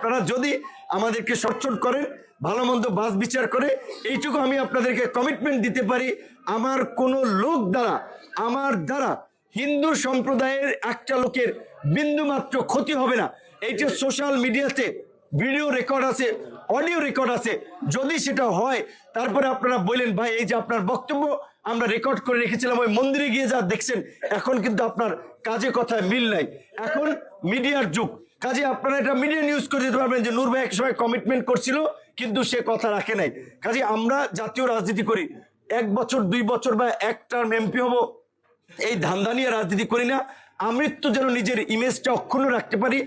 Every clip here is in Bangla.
আপনারা যদি আমাদেরকে সচ্ছল করেন ভালো মন্দ বাস বিচার করে, এইটুকু আমি আপনাদেরকে কমিটমেন্ট দিতে পারি। আমার কোনো লোক দ্বারা, আমার দ্বারা হিন্দু সম্প্রদায়ের একটা লোকের বিন্দুমাত্র ক্ষতি হবে না। এইটা সোশ্যাল মিডিয়াতে ভিডিও রেকর্ড আছে অডিও রেকর্ড আছে, যদি সেটা হয়, তারপরে আপনারা বললেন, ভাই, এই যে আপনার বক্তব্য আমরা রেকর্ড করে রেখেছিলাম, ওই মন্দিরে গিয়ে যা দেখছেন, এখন কিন্তু আপনার কাজে কথায় মিল নাই। এখন মিডিয়ার যুগ। কাজে আপনারা এটা মিডিয়া নিউজ করে দিতে পারবেন যে নূর এক সময় কমিটমেন্ট করছিল, কিন্তু সে কথা রাখে নাই। কাজে আমরা জাতীয় রাজনীতি করি। এক বছর, দুই বছর বা এক টার্ম এমপি হব, এই ধান্দা নিয়ে রাজনীতি করি না। আমৃত্যু যেন নিজের ইমেজটা অক্ষুণ্ণ রাখতে পারি,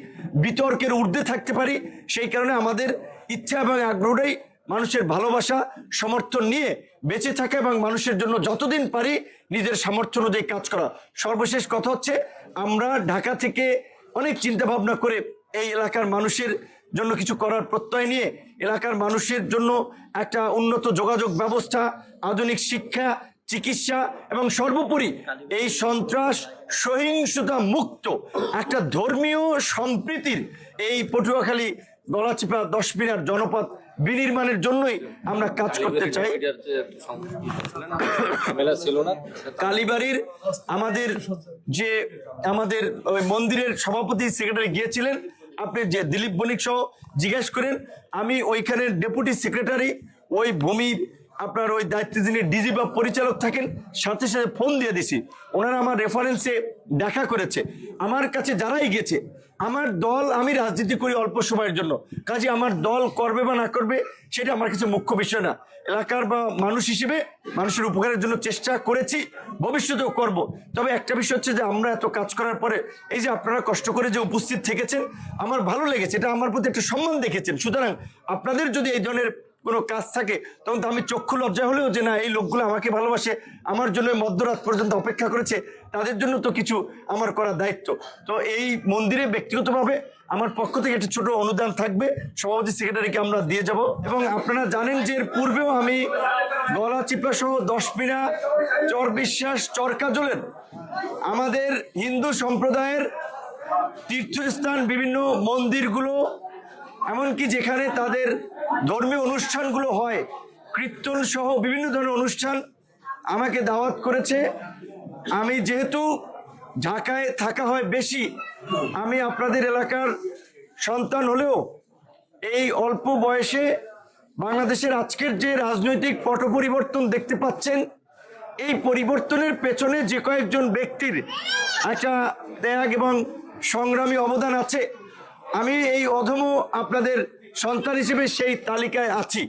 বিতর্কের ঊর্ধ্বে থাকতে পারি, সেই কারণে আমাদের ইচ্ছা এবং আগ্রহটাই মানুষের ভালোবাসা, সমর্থন নিয়ে বেঁচে থাকা এবং মানুষের জন্য যতদিন পারি নিজের সামর্থ্য অনুযায়ী কাজ করা। সর্বশেষ কথা হচ্ছে, আমরা ঢাকা থেকে অনেক চিন্তা ভাবনা করে এই এলাকার মানুষের জন্য কিছু করার প্রত্যয় নিয়ে এলাকার মানুষের জন্য একটা উন্নত যোগাযোগ ব্যবস্থা, আধুনিক শিক্ষা, চিকিৎসা এবং সর্বোপরি এই সন্ত্রাস সহিংসতা মুক্ত একটা ধর্মীয় সম্প্রীতির এই পটুয়াখালী গলাচিপা দশ মিনার জনপদ বিনির্মাণের জন্যই আমরা কাজ করতে চাই। কালীবাড়ির আমাদের যে আমাদের ওই মন্দিরের সভাপতি সেক্রেটারি গিয়েছিলেন আপনি যে দিলীপ বণিক সহ জিজ্ঞেস করেন আমি ওইখানের ডেপুটি সেক্রেটারি ওই ভূমির আপনার ওই দায়িত্বে যিনি ডিজি বা পরিচালক থাকেন, সাথে সাথে ফোন দিয়ে দিছি। ওনারা আমার রেফারেন্সে দেখা করেছে। আমার কাছে যারাই গেছে, আমার দল আমি রাজনীতি করি অল্প সময়ের জন্য। কাজে আমার দল করবে বা না করবে, সেটা আমার কাছে মুখ্য বিষয় না। এলাকার বা মানুষ হিসেবে মানুষের উপকারের জন্য চেষ্টা করেছি, ভবিষ্যতেও করব। তবে একটা বিষয় হচ্ছে যে, আমরা এত কাজ করার পরে, এই যে আপনারা কষ্ট করে যে উপস্থিত থেকেছেন, আমার ভালো লেগেছে। এটা আমার প্রতি একটা সম্মান দেখেছেন। সুতরাং আপনাদের যদি এই ধরনের কোনো কাজ থাকে, তখন তো আমি চক্ষু লজ্জা হলেও যে না, এই লোকগুলো আমাকে ভালোবাসে, আমার জন্য মধ্যরাত পর্যন্ত অপেক্ষা করেছে, তাদের জন্য তো কিছু আমার করা দায়িত্ব। তো এই মন্দিরে ব্যক্তিগতভাবে আমার পক্ষ থেকে একটা ছোট অনুদান থাকবে, সভাপতি সেক্রেটারিকে আমরা দিয়ে যাব। এবং আপনারা জানেন যে এর পূর্বেও আমি গলা চিপা সহ দশ মিনা চর বিশ্বাস চরকাজলের আমাদের হিন্দু সম্প্রদায়ের তীর্থস্থান বিভিন্ন মন্দিরগুলো, এমনকি যেখানে তাদের ধর্মীয় অনুষ্ঠানগুলো হয়, কীর্তন সহ বিভিন্ন ধরনের অনুষ্ঠান আমাকে দাওয়াত করেছে। আমি যেহেতু ঢাকায় থাকা হয় বেশি, আমি আপনাদের এলাকার সন্তান হলেও এই অল্প বয়সে বাংলাদেশের আজকের যে রাজনৈতিক পট পরিবর্তন দেখতে পাচ্ছেন, এই পরিবর্তনের পেছনে যে কয়েকজন ব্যক্তির একটা ত্যাগ এবং সংগ্রামী অবদান আছে। আমি এই অধম আপনাদের সন্তান হিসেবে সেই তালিকায় আছি।